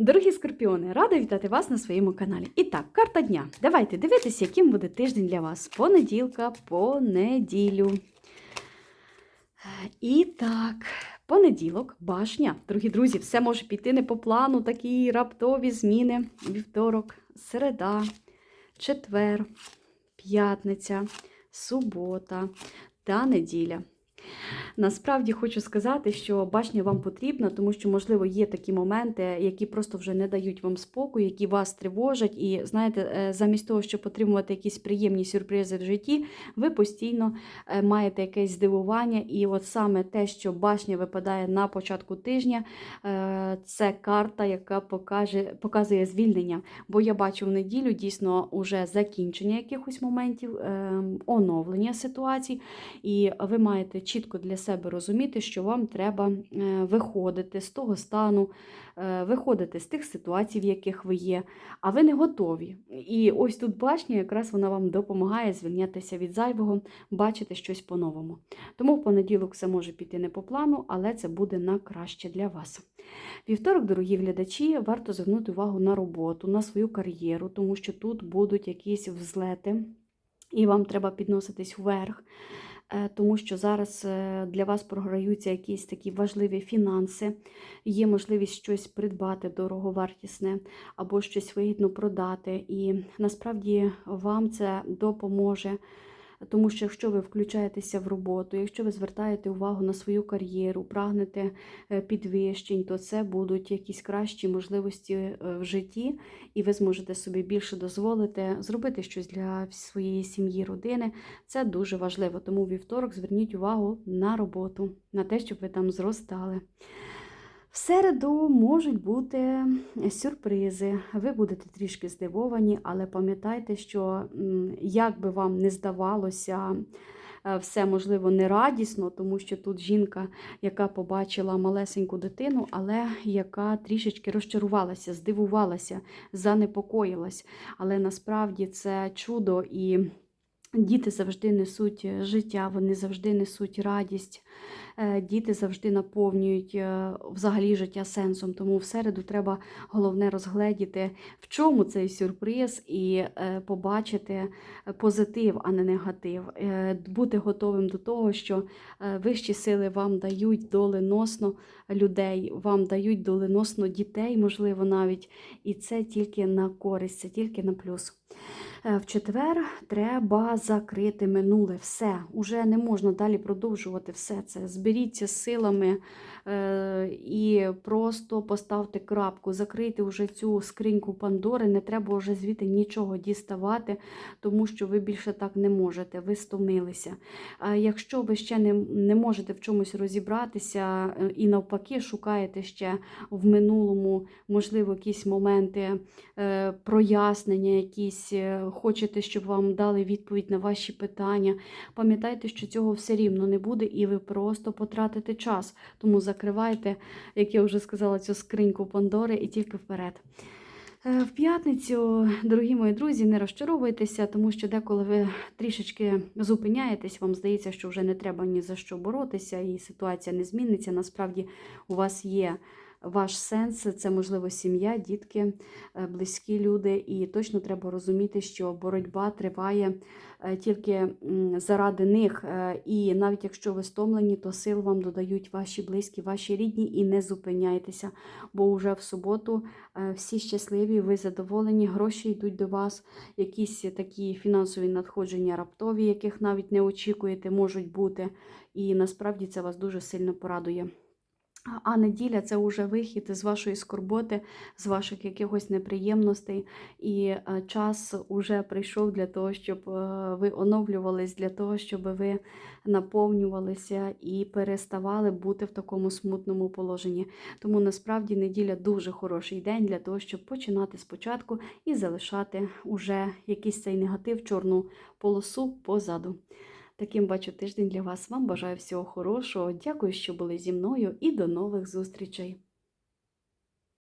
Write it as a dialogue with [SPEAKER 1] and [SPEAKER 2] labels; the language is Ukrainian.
[SPEAKER 1] Дорогі скорпіони, рада вітати вас на своєму каналі. І так, карта дня. Давайте дивитися, яким буде тиждень для вас. Понеділка по неділю. І так, понеділок, башня. Дорогі друзі, все може піти не по плану. Такі раптові зміни. Вівторок, середа, четвер, п'ятниця, субота та неділя. Насправді хочу сказати, що башня вам потрібна, тому що, можливо, є такі моменти, які просто вже не дають вам спокою, які вас тривожать. І знаєте, е, замість того, щоб отримувати якісь приємні сюрпризи в житті, ви постійно е, маєте якесь здивування. І от саме те, що башня випадає на початку тижня, е, це карта, яка покаже, показує звільнення. Бо я бачу в неділю дійсно уже закінчення якихось моментів, е, оновлення ситуацій, і ви маєте чітко для себе розуміти, що вам треба е, виходити з того стану, е, виходити з тих ситуацій, в яких ви є, а ви не готові. І ось тут башня, якраз вона вам допомагає звільнятися від зайвого, бачити щось по-новому. Тому в понеділок все може піти не по плану, але це буде на краще для вас. Вівторок, дорогі глядачі, варто звернути увагу на роботу, на свою кар'єру, тому що тут будуть якісь взлети, і вам треба підноситись вверх. Е, тому що зараз е, для вас програються якісь такі важливі фінанси, є можливість щось придбати дороговартісне або щось вигідно продати. І насправді вам це допоможе. Тому що якщо ви включаєтеся в роботу, якщо ви звертаєте увагу на свою кар'єру, прагнете е, підвищень, то це будуть якісь кращі можливості в житті, і ви зможете собі більше дозволити зробити щось для своєї сім'ї, родини. Це дуже важливо. Тому вівторок зверніть увагу на роботу, на те, щоб ви там зростали. В середу можуть бути сюрпризи. Ви будете трішки здивовані, але пам'ятайте, що як би вам не здавалося, е, все можливо не радісно, тому що тут жінка, яка побачила малесеньку дитину, але яка трішечки розчарувалася, здивувалася, занепокоїлась. Але насправді це чудо і. Діти завжди несуть життя, вони завжди несуть радість, е, діти завжди наповнюють е, взагалі життя сенсом. Тому в середу треба головне розгледіти, в чому цей сюрприз, і е, побачити позитив, а не негатив. Бути готовим до того, що вищі сили вам дають доленосно людей, вам дають доленосно дітей, можливо, навіть. І це тільки на користь, це тільки на плюс. В четвер треба закрити минуле все. Уже не можна далі продовжувати все це. Зберіться силами е, і просто поставте крапку, закрийте вже цю скриньку Пандори, не треба вже звідти нічого діставати, тому що ви більше так не можете, ви стомилися. Якщо ви ще не, не можете в чомусь розібратися е, і навпаки шукаєте ще в минулому, можливо, якісь моменти е, прояснення, якісь хочете, щоб вам дали відповідь на ваші питання. Пам'ятайте, що цього все рівно не буде, і ви просто потратите час. Тому закривайте, як я вже сказала, цю скриньку Пандори і тільки вперед. Е, в п'ятницю, дорогі мої друзі, не розчаровуйтеся, тому що деколи ви трішечки зупиняєтесь, вам здається, що вже не треба ні за що боротися, і ситуація не зміниться. Насправді у вас є ваш сенс це, можливо, сім'я, дітки, е, близькі люди. І точно треба розуміти, що боротьба триває е, тільки заради них. Е, і навіть якщо ви стомлені, то сил вам додають ваші близькі, ваші рідні, і не зупиняйтеся, бо вже в суботу всі щасливі, ви задоволені, гроші йдуть до вас, якісь такі фінансові надходження раптові, яких навіть не очікуєте, можуть бути. І насправді це вас дуже сильно порадує. А неділя це вже вихід з вашої скорботи, з ваших якихось неприємностей. І е, час уже прийшов для того, щоб е, ви оновлювались, для того, щоб ви наповнювалися і переставали бути в такому смутному положенні. Тому насправді неділя дуже хороший день для того, щоб починати спочатку і залишати уже якийсь цей негатив, чорну полосу позаду. Таким бачу тиждень для вас. Вам бажаю всього хорошого. Дякую, що були зі мною, і до нових зустрічей!